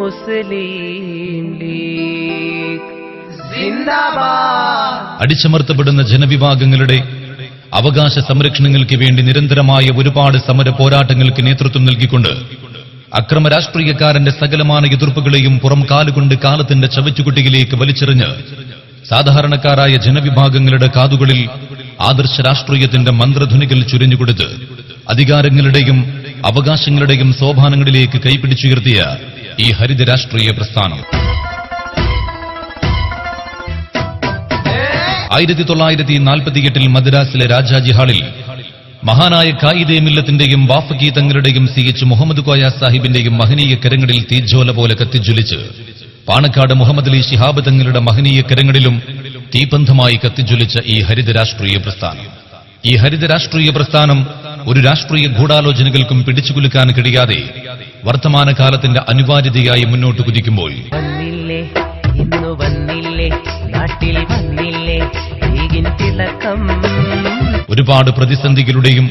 മുസ്ലിം league അടിച്ചമർത്തപ്പെടുന്ന ജനവിഭാഗങ്ങളുടെ അവകാശ സംരക്ഷണങ്ങൾക്ക് വേണ്ടി നിരന്തരമായ ഒരുപാട് സമര പോരാട്ടങ്ങൾക്ക് നേതൃത്വം നൽകിക്കൊണ്ട് അക്രമ രാഷ്ട്രീയക്കാരന്റെ സകലമായ എതിർപ്പുകളെയും പുറം കാലുകൊണ്ട് കാലത്തിന്റെ ചവച്ചുകുട്ടിയിലേക്ക് വലിച്ചെറിഞ്ഞ് സാധാരണക്കാരായ ജനവിഭാഗങ്ങളുടെ കാതുകളിൽ ആദർശ രാഷ്ട്രീയത്തിന്റെ മന്ത്രധ്വനികൾ ചുരിഞ്ഞുകൊടുത്ത് അധികാരങ്ങളുടെയും അവകാശങ്ങളുടെയും സോപാനങ്ങളിലേക്ക് കൈപിടിച്ചുയർത്തിയ ഈ ഹരിത രാഷ്ട്രീയ പ്രസ്ഥാനം. ആയിരത്തി തൊള്ളായിരത്തി നാൽപ്പത്തിയെട്ടിൽ മദ്രാസിലെ രാജാജി ഹാളിൽ മഹാനായ ഖായിദെ മില്ലത്തിന്റെയും വാഫക്കി തങ്ങളുടെയും സി എച്ച് മുഹമ്മദ് കോയ സാഹിബിന്റെയും മഹനീയ കരങ്ങളിൽ തീജ്വല പോലെ കത്തിജ്വലിച്ച് പാണക്കാട് മുഹമ്മദ് അലി ശിഹാബ് തങ്ങളുടെ മഹനീയ കരങ്ങളിലും തീപന്ധമായി കത്തിജ്വലിച്ച ഈ ഹരിത രാഷ്ട്രീയ പ്രസ്ഥാനം. ഈ ഹരിത രാഷ്ട്രീയ പ്രസ്ഥാനം ഒരു രാഷ്ട്രീയ ഗൂഢാലോചനകൾക്കും പിടിച്ചുകുലുക്കാൻ കഴിയാതെ വർത്തമാനകാലത്തിന്റെ അനിവാര്യതയായി മുന്നോട്ട് കുതിക്കുമ്പോൾ ഒരുപാട് പ്രതിസന്ധികളുടെയും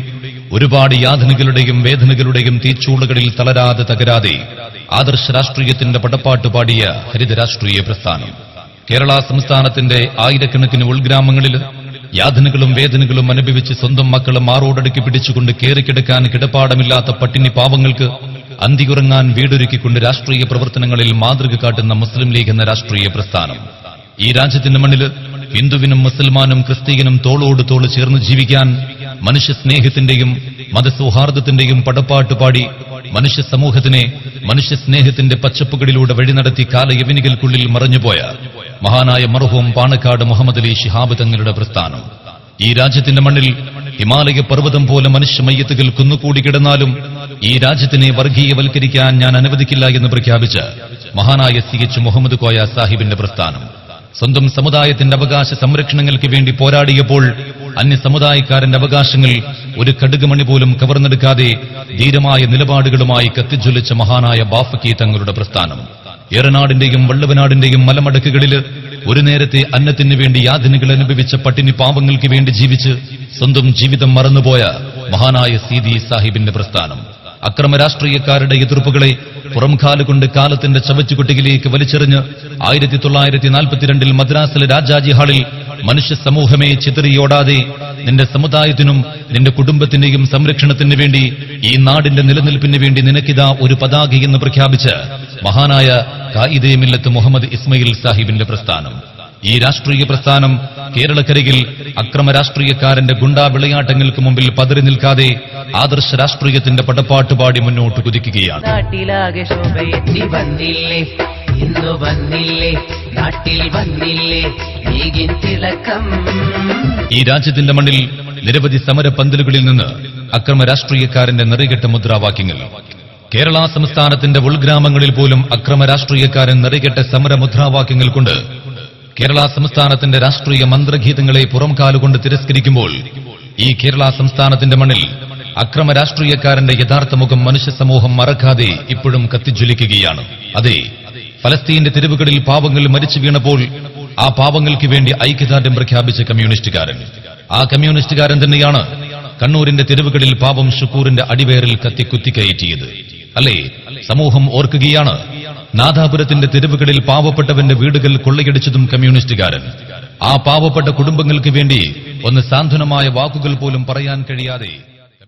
ഒരുപാട് യാതനകളുടെയും വേദനകളുടെയും തീച്ചൂളകളിൽ തളരാതെ തകരാതെ ആദർശ രാഷ്ട്രീയത്തിന്റെ പടപ്പാട്ട് പാടിയ ഹരിത രാഷ്ട്രീയ പ്രസ്ഥാനം. കേരള സംസ്ഥാനത്തിന്റെ ആയിരക്കണക്കിന് ഉൾഗ്രാമങ്ങളിൽ യാതനകളും വേദനകളും അനുഭവിച്ച് സ്വന്തം മക്കളെ മാറോടടുക്കി പിടിച്ചുകൊണ്ട് കയറിക്കിടക്കാൻ കിടപ്പാടമില്ലാത്ത പട്ടിണി പാവങ്ങൾക്ക് അന്തിയുറങ്ങാൻ വീടൊരുക്കിക്കൊണ്ട് രാഷ്ട്രീയ പ്രവർത്തനങ്ങളിൽ മാതൃക കാട്ടുന്ന മുസ്ലിം ലീഗ് എന്ന രാഷ്ട്രീയ പ്രസ്ഥാനം. ഈ രാജ്യത്തിന്റെ മണ്ണിൽ ഹിന്ദുവിനും മുസൽമാനും ക്രിസ്തീയനും തോളോട് തോൾ ചേർന്ന് ജീവിക്കാൻ മനുഷ്യ സ്നേഹത്തിന്റെയും മതസൗഹാർദ്ദത്തിന്റെയും പടപ്പാട്ട് പാടി മനുഷ്യ സമൂഹത്തിനെ മനുഷ്യ സ്നേഹത്തിന്റെ പച്ചപ്പുകളിലൂടെ വഴി നടത്തി കാലയവനികൾക്കുള്ളിൽ മറഞ്ഞുപോയ മഹാനായ മർഹൂം പാണക്കാട് മുഹമ്മദ് അലി ഷിഹാബ് തങ്ങളുടെ പ്രസ്ഥാനം. ഈ രാജ്യത്തിന്റെ മണ്ണിൽ ഹിമാലയ പർവതം പോലെ മനുഷ്യ മയ്യത്തുകൾ കുന്നുകൂടി കിടന്നാലും ഈ രാജ്യത്തിനെ വർഗീയവൽക്കരിക്കാൻ ഞാൻ അനുവദിക്കില്ല എന്ന് പ്രഖ്യാപിച്ച് മഹാനായ സി എച്ച് മുഹമ്മദ് കോയ സാഹിബിന്റെ പ്രസ്ഥാനം. സ്വന്തം സമുദായത്തിന്റെ അവകാശ സംരക്ഷണങ്ങൾക്ക് വേണ്ടി പോരാടിയപ്പോൾ അന്യ സമുദായക്കാരന്റെ അവകാശങ്ങൾ ഒരു കടുകുമണി പോലും കവർന്നെടുക്കാതെ ധീരമായ നിലപാടുകളുമായി കത്തിജ്വലിച്ച മഹാനായ ബാഫക്കി തങ്ങളുടെ പ്രസ്ഥാനം. ഏറനാടിന്റെയും വള്ളവനാടിന്റെയും മലമടക്കുകളിൽ ഒരു നേരത്തെ അന്നത്തിന് വേണ്ടി യാതനകൾ അനുഭവിച്ച പട്ടിണി പാപങ്ങൾക്ക് വേണ്ടി ജീവിച്ച് സ്വന്തം ജീവിതം മറന്നുപോയ മഹാനായ സീതി സാഹിബിന്റെ പ്രസ്ഥാനം. അക്രമ രാഷ്ട്രീയക്കാരുടെ എതിർപ്പുകളെ പുറംകാലുകൊണ്ട് കാലത്തിന്റെ ചവച്ചുകുട്ടികളിലേക്ക് വലിച്ചെറിഞ്ഞ് ആയിരത്തി തൊള്ളായിരത്തി നാൽപ്പത്തിരണ്ടിൽ മദ്രാസിലെ രാജാജി ഹാളിൽ മനുഷ്യ സമൂഹമേ ചിതറിയോടാതെ നിന്റെ സമുദായത്തിനും നിന്റെ കുടുംബത്തിന്റെയും സംരക്ഷണത്തിന് വേണ്ടി ഈ നാടിന്റെ നിലനിൽപ്പിന് വേണ്ടി നിനക്കിതാ ഒരു പതാകയെന്ന് പ്രഖ്യാപിച്ച് മഹാനായ കായിദേ മില്ലത്ത് മുഹമ്മദ് ഇസ്മയിൽ സാഹിബിന്റെ പ്രസ്ഥാനം. ഈ രാഷ്ട്രീയ പ്രസ്ഥാനം കേരളക്കരയിൽ അക്രമ രാഷ്ട്രീയക്കാരന്റെ ഗുണ്ടാ വിളയാട്ടങ്ങൾക്ക് മുമ്പിൽ പതറി നിൽക്കാതെ ആദർശ രാഷ്ട്രീയത്തിന്റെ പടപ്പാട്ടുപാടി മുന്നോട്ട് കുതിക്കുകയാണ്. വന്നില്ലേ? ഇന്നു വന്നില്ലേ? നാട്ടിൽ വന്നില്ലേ? ലീഗിൻ തിളക്കം. ഈ രാജ്യത്തിന്റെ മണ്ണിൽ നിരവധി സമര പന്തലുകളിൽ നിന്ന് അക്രമ രാഷ്ട്രീയക്കാരന്റെ നിറികെട്ട മുദ്രാവാക്യങ്ങൾ. കേരള സംസ്ഥാനത്തിന്റെ ഉൾഗ്രാമങ്ങളിൽ പോലും അക്രമ രാഷ്ട്രീയക്കാരൻ നിറയ്ക്കെട്ട സമര മുദ്രാവാക്യങ്ങൾ കൊണ്ട് കേരള സംസ്ഥാനത്തിന്റെ രാഷ്ട്രീയ മന്ത്രഗീതങ്ങളെ പുറംകാലുകൊണ്ട് തിരസ്കരിക്കുമ്പോൾ ഈ കേരള സംസ്ഥാനത്തിന്റെ മണ്ണിൽ അക്രമ രാഷ്ട്രീയക്കാരന്റെ യഥാർത്ഥ മുഖം മനുഷ്യ സമൂഹം മറക്കാതെ ഇപ്പോഴും കത്തിജ്വലിക്കുകയാണ്. അതെ ഫലസ്തീന്റെ തെരുവുകളിൽ പാവങ്ങൾ മരിച്ചു വീണപ്പോൾ ആ പാവങ്ങൾക്ക് വേണ്ടി ഐക്യദാർഢ്യം പ്രഖ്യാപിച്ച കമ്മ്യൂണിസ്റ്റുകാരൻ. ആ കമ്മ്യൂണിസ്റ്റുകാരൻ തന്നെയാണ് കണ്ണൂരിന്റെ തെരുവുകളിൽ പാവം ഷുക്കൂറിന്റെ അടിവേറിൽ കത്തി കുത്തിക്കയറ്റിയത് അല്ലേ? സമൂഹം ഓർക്കുകയാണ്. നാദാപുരത്തിന്റെ തെരുവുകളിൽ പാവപ്പെട്ടവന്റെ വീടുകൾ കൊള്ളയടിച്ചതും കമ്മ്യൂണിസ്റ്റുകാരൻ. ആ പാവപ്പെട്ട കുടുംബങ്ങൾക്ക് വേണ്ടി ഒന്ന് സാന്ത്വനമായ വാക്കുകൾ പോലും പറയാൻ കഴിയാതെ